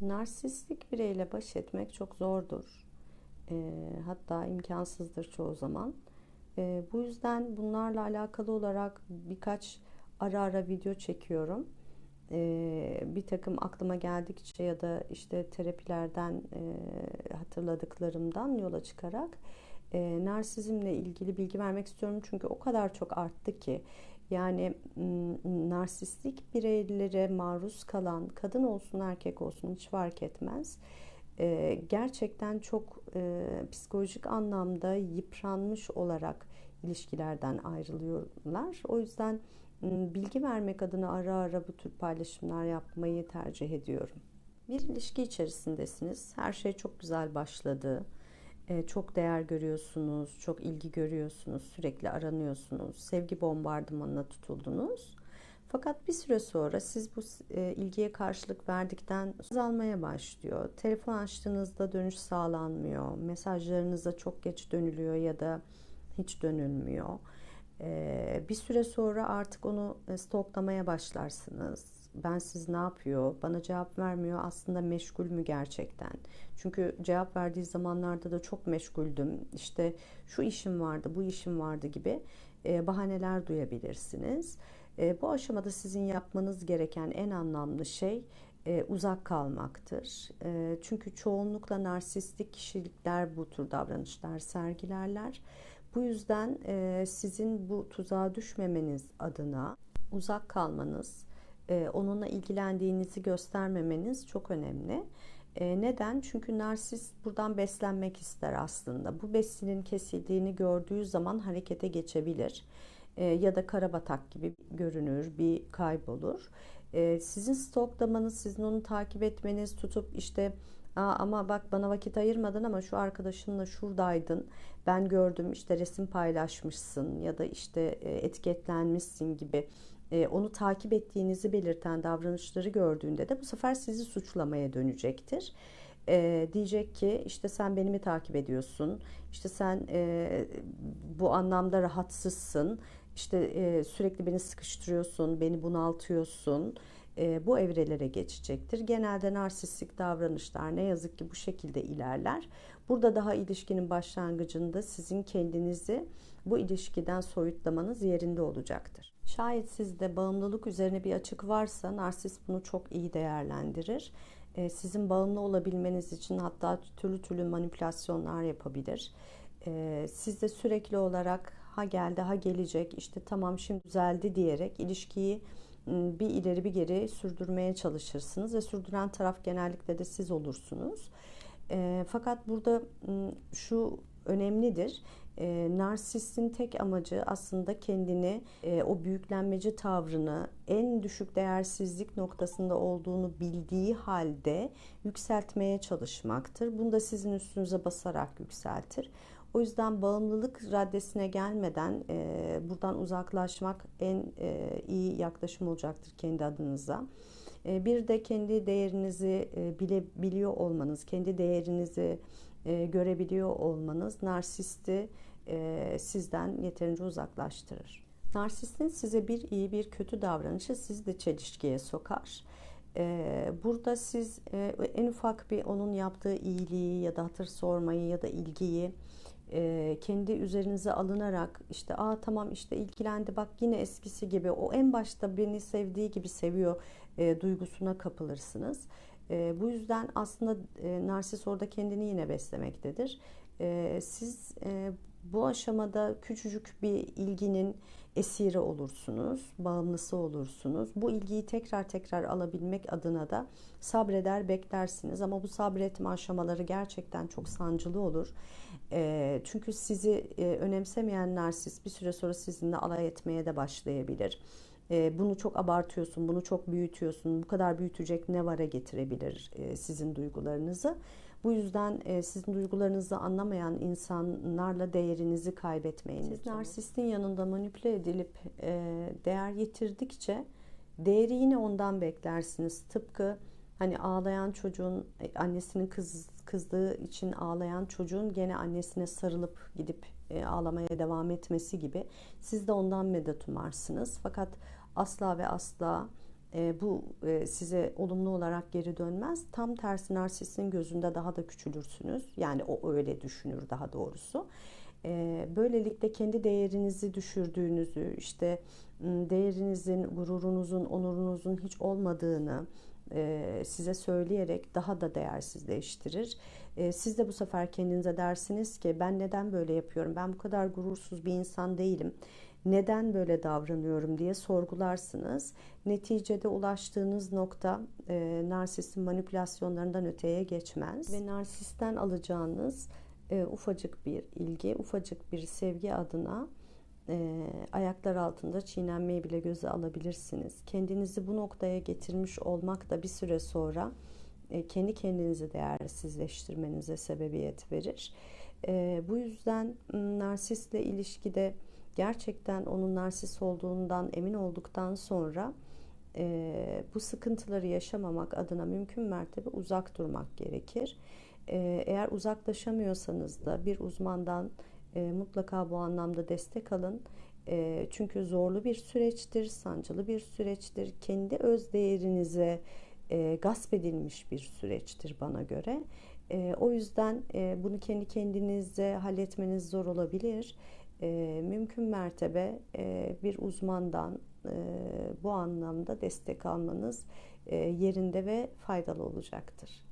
Narsistik bireyle baş etmek çok zordur. E, hatta imkansızdır çoğu zaman. E, bu yüzden bunlarla alakalı olarak birkaç ara ara video çekiyorum. E, bir takım aklıma geldikçe ya da işte terapilerden e, hatırladıklarımdan yola çıkarak e, narsizmle ilgili bilgi vermek istiyorum. Çünkü o kadar çok arttı ki yani narsistik bireylere maruz kalan kadın olsun erkek olsun hiç fark etmez. Gerçekten çok psikolojik anlamda yıpranmış olarak ilişkilerden ayrılıyorlar. O yüzden bilgi vermek adına ara ara bu tür paylaşımlar yapmayı tercih ediyorum. Bir ilişki içerisindesiniz. Her şey çok güzel başladı e, çok değer görüyorsunuz, çok ilgi görüyorsunuz, sürekli aranıyorsunuz, sevgi bombardımanına tutuldunuz. Fakat bir süre sonra siz bu e, ilgiye karşılık verdikten azalmaya başlıyor. Telefon açtığınızda dönüş sağlanmıyor. Mesajlarınıza çok geç dönülüyor ya da hiç dönülmüyor. E, bir süre sonra artık onu stoklamaya başlarsınız ben siz ne yapıyor, bana cevap vermiyor aslında meşgul mü gerçekten? Çünkü cevap verdiği zamanlarda da çok meşguldüm. İşte şu işim vardı, bu işim vardı gibi e, bahaneler duyabilirsiniz. E, bu aşamada sizin yapmanız gereken en anlamlı şey e, uzak kalmaktır. E, çünkü çoğunlukla narsistik kişilikler bu tür davranışlar sergilerler. Bu yüzden e, sizin bu tuzağa düşmemeniz adına uzak kalmanız, onunla ilgilendiğinizi göstermemeniz çok önemli. E, neden? Çünkü narsist buradan beslenmek ister aslında. Bu besinin kesildiğini gördüğü zaman harekete geçebilir. E, ya da karabatak gibi görünür, bir kaybolur. Sizin stoklamanız, sizin onu takip etmeniz, tutup işte Aa, ama bak bana vakit ayırmadın ama şu arkadaşınla şuradaydın. Ben gördüm işte resim paylaşmışsın ya da işte etiketlenmişsin gibi e, onu takip ettiğinizi belirten davranışları gördüğünde de bu sefer sizi suçlamaya dönecektir. E, diyecek ki işte sen beni mi takip ediyorsun? İşte sen e, bu anlamda rahatsızsın. İşte e, sürekli beni sıkıştırıyorsun, beni bunaltıyorsun. E, bu evrelere geçecektir. Genelde narsistik davranışlar ne yazık ki bu şekilde ilerler. Burada daha ilişkinin başlangıcında sizin kendinizi bu ilişkiden soyutlamanız yerinde olacaktır. Şayet sizde bağımlılık üzerine bir açık varsa narsist bunu çok iyi değerlendirir. Ee, sizin bağımlı olabilmeniz için hatta türlü türlü manipülasyonlar yapabilir. Ee, siz de sürekli olarak ha geldi ha gelecek işte tamam şimdi düzeldi diyerek ilişkiyi bir ileri bir geri sürdürmeye çalışırsınız ve sürdüren taraf genellikle de siz olursunuz. Ee, fakat burada ıı, şu önemlidir. E, narsistin tek amacı aslında kendini e, o büyüklenmeci tavrını en düşük değersizlik noktasında olduğunu bildiği halde yükseltmeye çalışmaktır. Bunu da sizin üstünüze basarak yükseltir. O yüzden bağımlılık raddesine gelmeden e, buradan uzaklaşmak en e, iyi yaklaşım olacaktır kendi adınıza. E, bir de kendi değerinizi e, bile biliyor olmanız, kendi değerinizi e, görebiliyor olmanız narsisti e, sizden yeterince uzaklaştırır. Narsistin size bir iyi bir kötü davranışı sizi de çelişkiye sokar. E, burada siz e, en ufak bir onun yaptığı iyiliği ya da hatır sormayı ya da ilgiyi e, kendi üzerinize alınarak işte aa tamam işte ilgilendi bak yine eskisi gibi o en başta beni sevdiği gibi seviyor e, duygusuna kapılırsınız. E, bu yüzden aslında e, narsis orada kendini yine beslemektedir. E, siz e, bu aşamada küçücük bir ilginin esiri olursunuz, bağımlısı olursunuz. Bu ilgiyi tekrar tekrar alabilmek adına da sabreder beklersiniz. Ama bu sabretme aşamaları gerçekten çok sancılı olur. E, çünkü sizi e, önemsemeyen narsis bir süre sonra sizinle alay etmeye de başlayabilir. E, bunu çok abartıyorsun, bunu çok büyütüyorsun, bu kadar büyütecek ne vara getirebilir e, sizin duygularınızı. Bu yüzden e, sizin duygularınızı anlamayan insanlarla değerinizi kaybetmeyin. Siz narsistin yanında manipüle edilip e, değer yitirdikçe değeri yine ondan beklersiniz. Tıpkı hani ağlayan çocuğun annesinin kız kızdığı için ağlayan çocuğun gene annesine sarılıp gidip e, ağlamaya devam etmesi gibi siz de ondan medet umarsınız. Fakat asla ve asla e, bu e, size olumlu olarak geri dönmez. Tam tersi narsistin gözünde daha da küçülürsünüz. Yani o öyle düşünür daha doğrusu. Böylelikle kendi değerinizi düşürdüğünüzü, işte değerinizin, gururunuzun, onurunuzun hiç olmadığını e, size söyleyerek daha da değersizleştirir. E, siz de bu sefer kendinize dersiniz ki ben neden böyle yapıyorum? Ben bu kadar gurursuz bir insan değilim neden böyle davranıyorum diye sorgularsınız. Neticede ulaştığınız nokta e, narsistin manipülasyonlarından öteye geçmez ve narsisten alacağınız e, ufacık bir ilgi, ufacık bir sevgi adına e, ayaklar altında çiğnenmeyi bile göze alabilirsiniz. Kendinizi bu noktaya getirmiş olmak da bir süre sonra e, kendi kendinizi değersizleştirmenize sebebiyet verir. E, bu yüzden narsistle ilişkide gerçekten onun narsist olduğundan emin olduktan sonra e, bu sıkıntıları yaşamamak adına mümkün mertebe uzak durmak gerekir. E, eğer uzaklaşamıyorsanız da bir uzmandan e, mutlaka bu anlamda destek alın. E, çünkü zorlu bir süreçtir, sancılı bir süreçtir. Kendi öz değerinize e, gasp edilmiş bir süreçtir bana göre. E, o yüzden e, bunu kendi kendinize halletmeniz zor olabilir e, mümkün mertebe e, bir uzmandan e, bu anlamda destek almanız e, yerinde ve faydalı olacaktır.